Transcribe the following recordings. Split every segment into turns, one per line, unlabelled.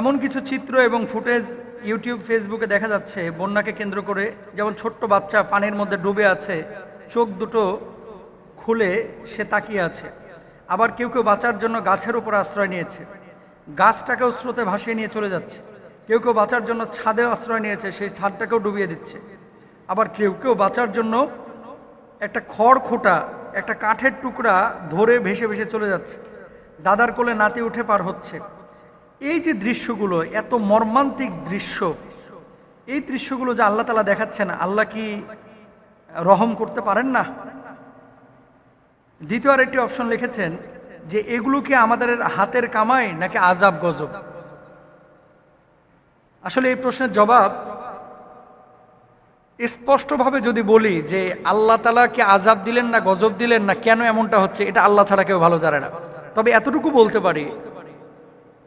এমন কিছু চিত্র এবং ফুটেজ ইউটিউব, ফেসবুকে দেখা যাচ্ছে। বন্যাকে কেন্দ্র করে যেমন ছোট্ট বাচ্চা পানির মধ্যে ডুবে আছে, চোখ দুটো খুলে সে তাকিয়ে আছে। আবার কেউ কেউ বাঁচার জন্য গাছের উপর আশ্রয় নিয়েছে। গাছটাকেও স্রোতে ভাসিয়ে নিয়ে চলে যাচ্ছে। কেউ কেউ বাঁচার জন্য ছাদে আশ্রয় নিয়েছে, সেই ছাদটাকেও ডুবিয়ে দিচ্ছে। আবার কেউ কেউ বাঁচার জন্য একটা খড় খোটা, একটা কাঠের টুকরা ধরে ভেসে ভেসে চলে যাচ্ছে। দাদার কোলে নাতি উঠে পার হচ্ছে। এই যে দৃশ্যগুলো, এত মর্মান্তিক দৃশ্য, এই দৃশ্যগুলো যে আল্লাহ তালা দেখাচ্ছেন, আল্লাহ কি রহম করতে পারেন না? দ্বিতীয় আরেকটি অপশন লিখেছেন যে, এগুলো কি আমাদের হাতের কামাই নাকি আজাব গজব? আসলে এই প্রশ্নের জবাব স্পষ্টভাবে যদি বলি যে, আল্লাহ তালা কি আজাব দিলেন না গজব দিলেন না, কেন এমনটা হচ্ছে, এটা আল্লাহ ছাড়া কেউ ভালো জানে না। তবে এতটুকু বলতে পারি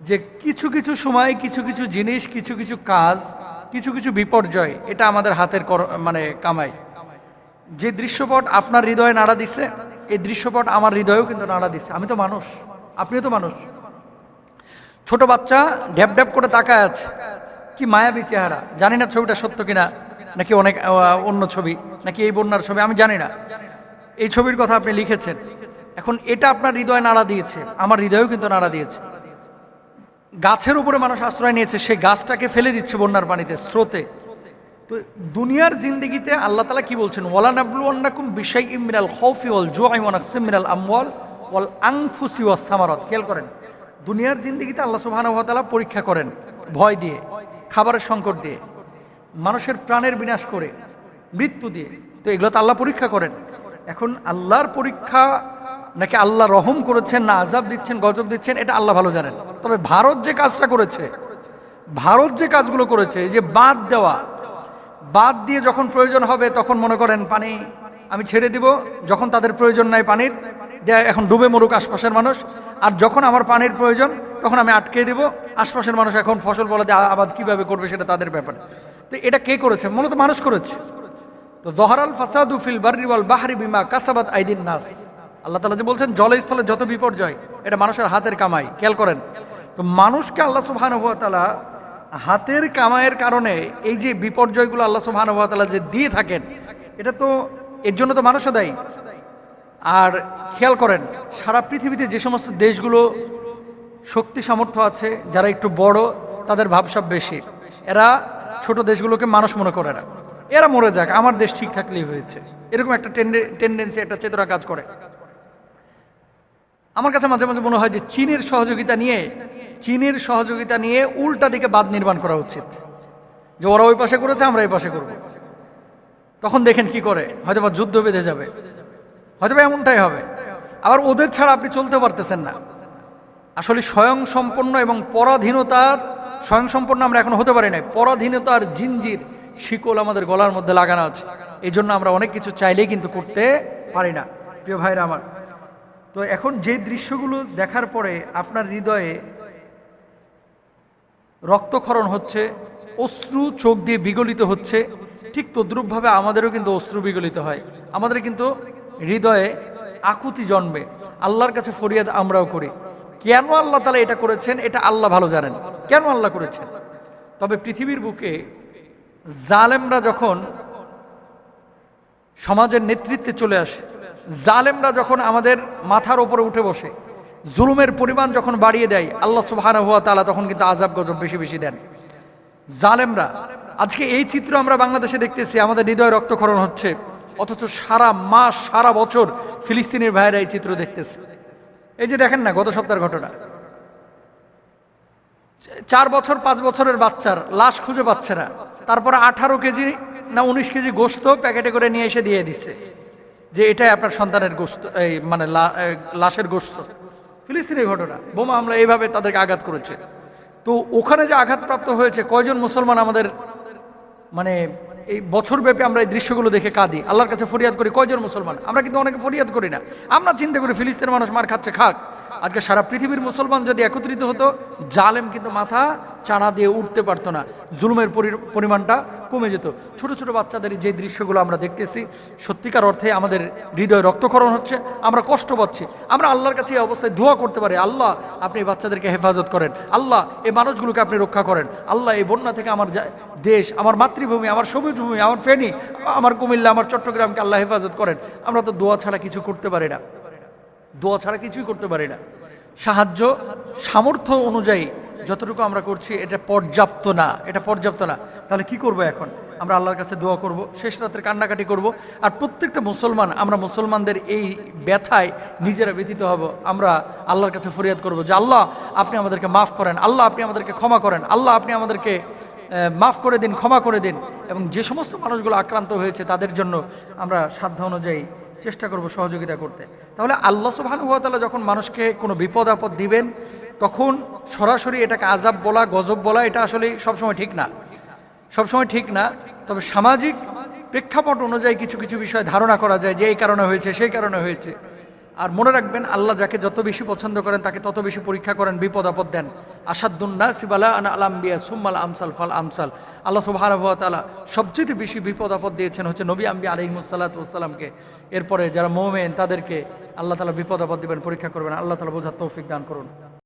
যে কিছু কিছু সময়, কিছু কিছু জিনিস, কিছু কিছু কাজ, কিছু কিছু বিপর্যয়, এটা আমাদের হাতের মানে কামাই। যে দৃশ্যপট আপনার হৃদয়ে নাড়া দিচ্ছে এই দৃশ্যপট আমার হৃদয়েও কিন্তু নাড়া দিচ্ছে আমি তো মানুষ, আপনিও তো মানুষ। ছোট বাচ্চা ড্যাব ড্যাব করে তাকায় আছে। কি মায়াবী চেহারা। জানি না ছবিটা সত্য কিনা, নাকি অনেক অন্য ছবি, নাকি এই বন্যার ছবি, আমি জানি না। এই ছবির কথা আপনি লিখেছেন। এখন এটা আপনার হৃদয় নাড়া দিয়েছে, আমার হৃদয়েও কিন্তু নাড়া দিয়েছে। গাছের উপরে মানুষ আশ্রয় নিয়েছে সেই গাছটাকে ফেলে দিচ্ছে বন্যার পানিতে, স্রোতে। তো দুনিয়ার জিন্দিগিতে আল্লাহ তালা কি বলছেন? ওয়ালানাবলুয়ান্নাকুম বিশাই ইমিনাল খৌফি ওয়াল জুআই ওয়া নাকসিম মিনাল আমওয়াল ওয়াল আনফুসি ওয়াস সামারাত। খেয়াল করেন, দুনিয়ার জিন্দিগিতে আল্লাহ সুবহানাহু ওয়া পরীক্ষা করেন ভয় দিয়ে, খাবারের সংকট দিয়ে, মানুষের প্রাণের বিনাশ করে, মৃত্যু দিয়ে। তো এগুলো তো আল্লাহ পরীক্ষা করেন। এখন আল্লাহর পরীক্ষা নাকি আল্লাহ রহম করেছেন না আজাব দিচ্ছেন, গজব দিচ্ছেন, এটা আল্লাহ ভালো জানেন। তবে ভারত যে কাজটা করেছে, ভারত যে কাজগুলো করেছে যে বাদ দেওয়া, বাদ দিয়ে যখন প্রয়োজন হবে তখন মনে করেন পানি আমি ছেড়ে দিব, যখন তাদের প্রয়োজন নাই পানির এখন ডুবে মরুক আশপাশের মানুষ, আর যখন আমার পানির প্রয়োজন তখন আমি আটকে দিব, আশপাশের মানুষ এখন ফসল বলা আবাদ কীভাবে করবে সেটা তাদের ব্যাপার। তো এটা কে করেছে? মূলত মানুষ করেছে। তো জহরাল ফাসাদু ফিল বাহারি বিমা কাসাবাত আইদিন নাস। আল্লাহ তালা যে বলছেন জলস্থলে যত বিপর্যয়, এটা মানুষের হাতের কামাই। খেয়াল করেন। তো মানুষকে আল্লাহ সুবহানাহু ওয়া তাআলা হাতের কামাইয়ের কারণে এই যে বিপর্যয়গুলো আল্লাহ সুবহানাহু ওয়া তাআলা যে দিয়ে থাকেন, এটা তো এর জন্য তো মানুষও দায়ী। আর খেয়াল করেন, সারা পৃথিবীতে যে সমস্ত দেশগুলো শক্তি সামর্থ্য আছে, যারা একটু বড়, তাদের ভাবসাব বেশি। এরা ছোট দেশগুলোকে মানুষ মনে করে না। এরা মরে যাক, আমার দেশ ঠিক থাকলেই হয়েছে। এরকম একটা টেন্ডেন্সি, একটা চেতনা কাজ করে। আমার কাছে মাঝে মাঝে মনে হয় যে চীনের সহযোগিতা নিয়ে, চীনের সহযোগিতা নিয়ে উল্টা দিকে বাঁধ নির্মাণ করা উচিত। যে ওরা ওই পাশে করেছে, আমরা এই পাশে করব। তখন দেখেন কি করে? হয়তো বা যুদ্ধ বেঁধে যাবে। হয়তো বা এমনটাই হবে। আবার ওদের ছাড়া আপনি চলতে পারতেছেন না। আসলে স্বয়ং সম্পন্ন এবং পরাধীনতার স্বয়ং সম্পন্ন আমরা এখন হতে পারি না পরাধীনতার জিনজির শিকল আমাদের গলার মধ্যে লাগানো আছে। এই জন্য আমরা অনেক কিছু চাইলেই কিন্তু করতে পারি না। প্রিয় ভাইরা আমার তো এখন যে দৃশ্যগুলো দেখার পরে আপনার হৃদয়ে রক্তক্ষরণ হচ্ছে, অশ্রু চোখ দিয়ে বিগলিত হচ্ছে, ঠিক তদ্রূপভাবে আমাদেরও কিন্তু অশ্রু বিগলিত হয়। আমাদের কিন্তু হৃদয়ে আকুতি জন্মে। আল্লাহর কাছে ফরিয়াদ আমরাও করি। কেন আল্লাহ তালা এটা করেছেন, এটা আল্লাহ ভালো জানেন। কেন আল্লাহ করেছেন? তবে পৃথিবীর বুকে জালেমরা যখন সমাজের নেতৃত্বে চলে আসে জালেমরা যখন আমাদের মাথার ওপরে উঠে বসে, জুলুমের পরিমাণ যখন বাড়িয়ে দেয়, আল্লাহ সুবহানাহু হুয়া তালা তখন কিন্তু আজাব গজব বেশি বেশি দেন। জালেমরা, আজকে এই চিত্র আমরা বাংলাদেশে দেখতেছি, আমাদের হৃদয় রক্তক্ষরণ হচ্ছে, অথচ সারা মাস, সারা বছর ফিলিস্তিনের ভাইয়েরা এই চিত্র দেখতেছে। এই যে দেখেন না, গত সপ্তাহের ঘটনা। চার বছর, পাঁচ বছরের বাচ্চার লাশ খুঁজে পাচ্ছে না। তারপরে আঠারো কেজি না উনিশ কেজি গোস্ত প্যাকেটে করে নিয়ে এসে দিয়ে দিচ্ছে। যে এটাই আপনার সন্তানের গোস্ত, এই মানে লাশের গোস্ত। ফিলিস্তিনের ঘটনা, বোমা আমরা এইভাবে তাদেরকে আঘাত করেছে। তো ওখানে যে আঘাতপ্রাপ্ত হয়েছে, কয়জন মুসলমান আমাদের মানে এই বছর বছরব্যাপী আমরা এই দৃশ্যগুলো দেখে কাঁদি। আল্লাহর কাছে ফরিয়াদ করি, কয়জন মুসলমান? আমরা কিন্তু অনেকে ফরিয়াদ করি না। আমরা চিন্তা করি, ফিলিস্তিনের মানুষ মার খাচ্ছে, খাক। আজকে সারা পৃথিবীর মুসলমান যদি একত্রিত হতো, জালেম কিন্তু মাথা চারা দিয়ে উঠতে পারতো না। জুলুমের পরি- পরিমাণটা কমে যেত। ছোট ছোট বাচ্চাদের যে দৃশ্যগুলো আমরা দেখতেছি, সত্যিকার অর্থে আমাদের হৃদয় রক্তক্ষরণ হচ্ছে, আমরা কষ্ট পাচ্ছি। আমরা আল্লাহর কাছে এই অবস্থায় দোয়া করতে পারি, আল্লাহ, আপনি এই বাচ্চাদেরকে হেফাজত করেন। আল্লাহ, এই মানুষগুলোকে আপনি রক্ষা করেন। আল্লাহ, এই বন্যা থেকে আমার দেশ, আমার মাতৃভূমি, আমার সবুজ ভূমি আমার ফেনী, আমার কুমিল্লা, আমার চট্টগ্রামকে আল্লাহ হেফাজত করেন। আমরা তো দোয়া ছাড়া কিছু করতে পারি না। দোয়া ছাড়া কিছুই করতে পারি না। সাহায্য, সামর্থ্য অনুযায়ী যতটুকু আমরা করছি, এটা পর্যাপ্ত না। এটা পর্যাপ্ত না। তাহলে কি করব এখন? আমরা আল্লাহর কাছে দোয়া করব, শেষ রাতের কান্নাকাটি করব, আর প্রত্যেকটা মুসলমান, আমরা মুসলমানদের এই ব্যথায় নিজেরা ব্যথিত হব। আমরা আল্লাহর কাছে ফরিয়াদ করব যে, আল্লাহ, আপনি আমাদেরকে মাফ করেন। আল্লাহ, আপনি আমাদেরকে ক্ষমা করেন। আল্লাহ, আপনি আমাদেরকে মাফ করে দিন, ক্ষমা করে দিন। এবং যে সমস্ত মানুষগুলো আক্রান্ত হয়েছে, তাদের জন্য আমরা সাধ্য অনুযায়ী চেষ্টা করব সহযোগিতা করতে। তাহলে আল্লাহ সুবাহানুভাতালা যখন মানুষকে কোনো বিপদ আপদ দিবেন, তখন সরাসরি এটাকে আজাব বলা, গজব বলা, এটা আসলে সবসময় ঠিক না। সবসময় ঠিক না, তবে সামাজিক প্রেক্ষাপট অনুযায়ী কিছু কিছু বিষয় ধারণা করা যায় যে এই কারণে হয়েছে, সেই কারণে হয়েছে। আর মনে রাখবেন, আল্লাহ যাকে যত বেশি পছন্দ করেন, তাকে তত বেশি পরীক্ষা করেন, বিপদ আপদ দেন। আসাদুন্না সিবালা আনা আলাম্বিয়া সুম্মাল আমসাল ফাল আমসাল। আল্লাহ সুবাহানুভাতালা সবচেয়ে বেশি বিপদ আপদ দিয়েছেন হচ্ছে নবী আম্বি আলিমুসাল্লাতামকে এরপরে যারা মোমেন, তাদেরকে আল্লাহ তালা বিপদ আপদ দেবেন, পরীক্ষা করবেন। আল্লাহ তালা বোঝার তৌফিক দান করুন।